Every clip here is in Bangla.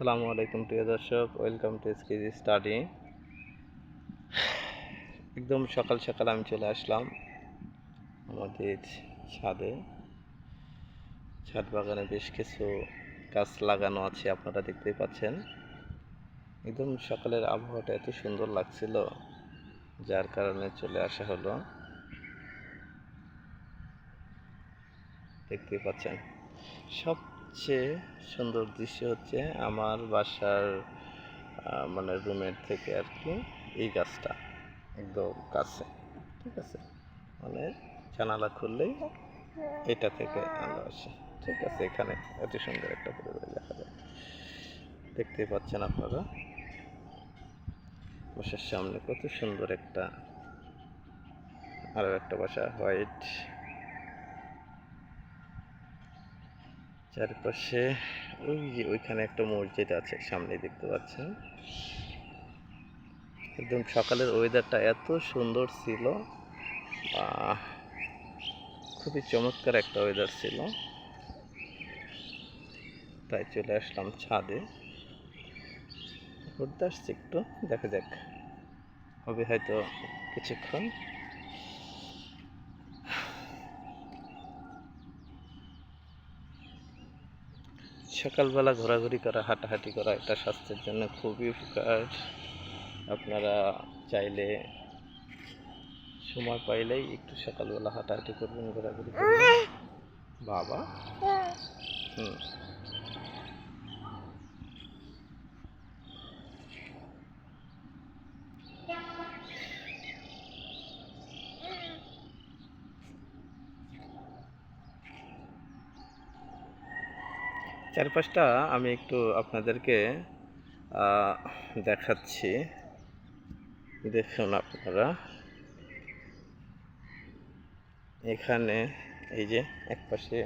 আসসালামু আলাইকুম, প্রিয় দর্শক। ওয়েলকাম টু এসকেজি স্টাডি একদম সকাল সকাল আমি চলে আসলাম আমাদের ছাদে। ছাদ বাগানে বেশ কিছু গাছ লাগানো আছে, আপনারা দেখতেই পাচ্ছেন। একদম সকালের আবহাওয়াটা এত সুন্দর লাগছিল, যার কারণে চলে আসা হলো। দেখতেই পাচ্ছেন। সবচেয়ে সুন্দর দৃশ্য হচ্ছে আমার বাসার মানে রুমের থেকে আর কি এই গাছটা একদম কাছে, ঠিক আছে? মানে জানালা খুললেই এটা থেকে আলো আসে, ঠিক আছে? এখানে এত সুন্দর একটা পরিবেশ দেখা যায়। দেখতেই পাচ্ছেন আপনারা? বাসার সামনে কত সুন্দর একটা আরও একটা বাসা, হোয়াইট চারপাশে ওই যে ওইখানে একটা মসজিদ আছে, সামনে দেখতে পাচ্ছেন। একদম সকালের ওয়েদারটা এত সুন্দর ছিল। খুবই চমৎকার একটা ওয়েদার ছিল। তাই চলে আসলাম ছাদে। ঘুরতে আসছি একটু, দেখা যাক। হবে হয়তো কিছুক্ষণ। সকালবেলা ঘোরাঘুরি করা, হাঁটাহাঁটি করা এটা স্বাস্থ্যের জন্য খুবই উপকার। আপনারা চাইলে সময় পাইলেই একটু সকালবেলা হাঁটাহাঁটি করবেন, ঘোরাঘুরি করবেন। বাবা? হুম। চারপাশটা আমি একটু আপনাদেরকে দেখাচ্ছি। দেখুন আপনারা। এখানে এই যে একপাশে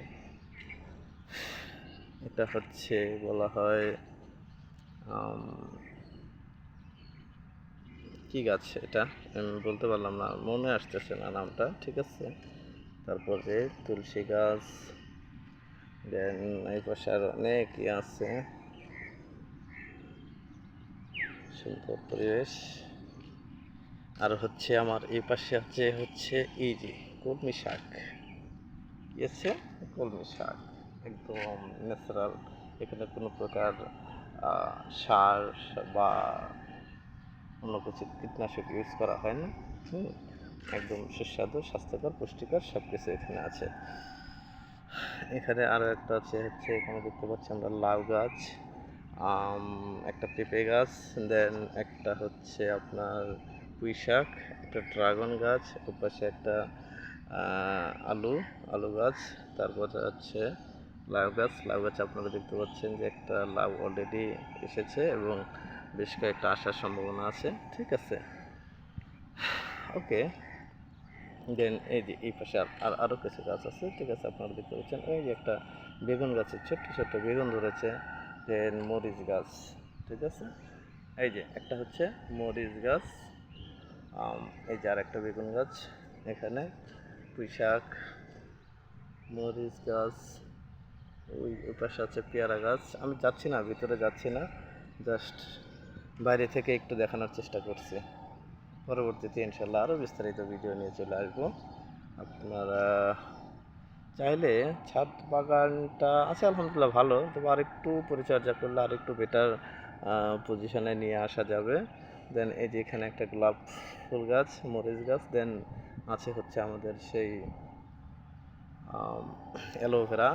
এটা হচ্ছে বলা হয় কি গাছ এটা? আমি বলতে পারলাম না, মনে আসতেছে না নামটা, ঠিক আছে? তারপরে তুলসী গাছ দেন, এই পাশে আর অনেক ই আছে। সুন্দর পরিবেশ। আর হচ্ছে আমার এই পাশে আছে হচ্ছে এই যে কলমি শাক। কি আছে? কলমি শাক। একদম ন্যাচারাল এখানে কোনো প্রকার সার বা অন্য কিছু কীটনাশক ইউজ করা হয় না। একদম সুস্বাদু, স্বাস্থ্যকর, পুষ্টিকর সব কিছু এখানে আছে। এখানে আরও একটা আছে, হচ্ছে এখানে দেখতে পাচ্ছি আমরা লাউ গাছ একটা পেঁপে গাছ দেন একটা হচ্ছে আপনার পুঁই শাক, একটা ড্রাগন গাছ, ওপাশে একটা আলু আলু গাছ, তারপরে হচ্ছে লাউ গাছ লাউ গাছ আপনারা দেখতে পাচ্ছেন যে একটা লাউ অলরেডি এসেছে এবং বেশ কয়েকটা আসার সম্ভাবনা আছে, ঠিক আছে? ওকে দেন এই যে, এই পাশে আর আর আরও কিছু গাছ আছে। ঠিক আছে, আপনারা দেখতে পাচ্ছেন। এই যে একটা বেগুন গাছের ছোট্ট ছোট্ট বেগুন ধরেছে। দেন মরিচ গাছ। ঠিক আছে? এই যে, একটা হচ্ছে মরিচ গাছ। এই যে আর একটা বেগুন গাছ এখানে। পুঁই শাক মরিচ গাছ। ওই ওই পাশে আছে পেয়ারা গাছ। আমি যাচ্ছি না, ভিতরে যাচ্ছি না। জাস্ট বাইরে থেকে একটু দেখানোর চেষ্টা করছি। পরবর্তীতে ইনশাল্লাহ আরও বিস্তারিত ভিডিও নিয়ে চলে আসব। আপনারা চাইলে ছাদ বাগানটা আছে, আলহামদুলিল্লাহ ভালো, তবে আরেকটু পরিচর্যা করলে আরেকটু বেটার পজিশনে নিয়ে আসা যাবে। দেন এই যে এখানে একটা গোলাপ ফুল গাছ, মরিচ গাছ দেন আছে হচ্ছে আমাদের সেই অ্যালোভেরা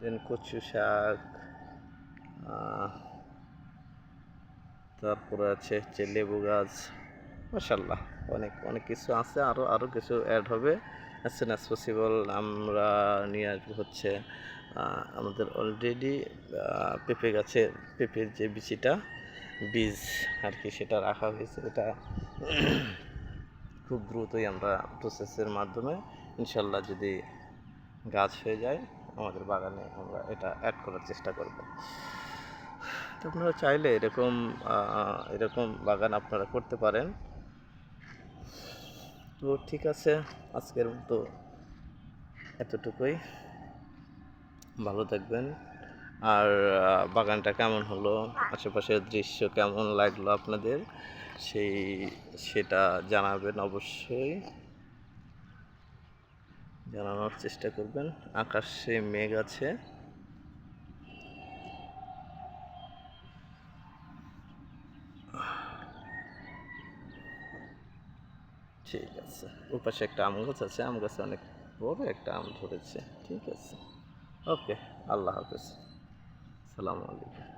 দেন কচু শাক তারপরে আছে হচ্ছে লেবু গাছ। মাসাল্লাহ অনেক অনেক কিছু আছে আরও আরও কিছু অ্যাড হবে। অ্যাজ সুন অ্যাজ পসিবল আমরা নিয়ে আসব হচ্ছে আমাদের অলরেডি পেঁপে গাছের, পেঁপের যে বিচিটা, বীজ আর কি সেটা রাখা হয়েছে। এটা খুব দ্রুতই আমরা প্রসেসের মাধ্যমে ইনশাল্লাহ যদি গাছ হয়ে যায়, আমাদের বাগানে আমরা এটা অ্যাড করার চেষ্টা করব। তো আপনারা চাইলে এরকম এরকম বাগান আপনারা করতে পারেন। তো ঠিক আছে, আজকের মতো এতটুকুই। ভালো থাকবেন। আর বাগানটা কেমন হলো? আশেপাশের দৃশ্য কেমন লাগল আপনাদের? সেই, সেটা জানাবেন অবশ্যই। জানানোর চেষ্টা করবেন। আকাশে মেঘ আছে। ঠিক আছে। ওর পাশে একটা আম গাছ আছে, আম গাছে অনেক বড় একটা আম ধরেছে, ঠিক আছে। ওকে, আল্লাহ হাফেজ। সালামু আলাইকুম।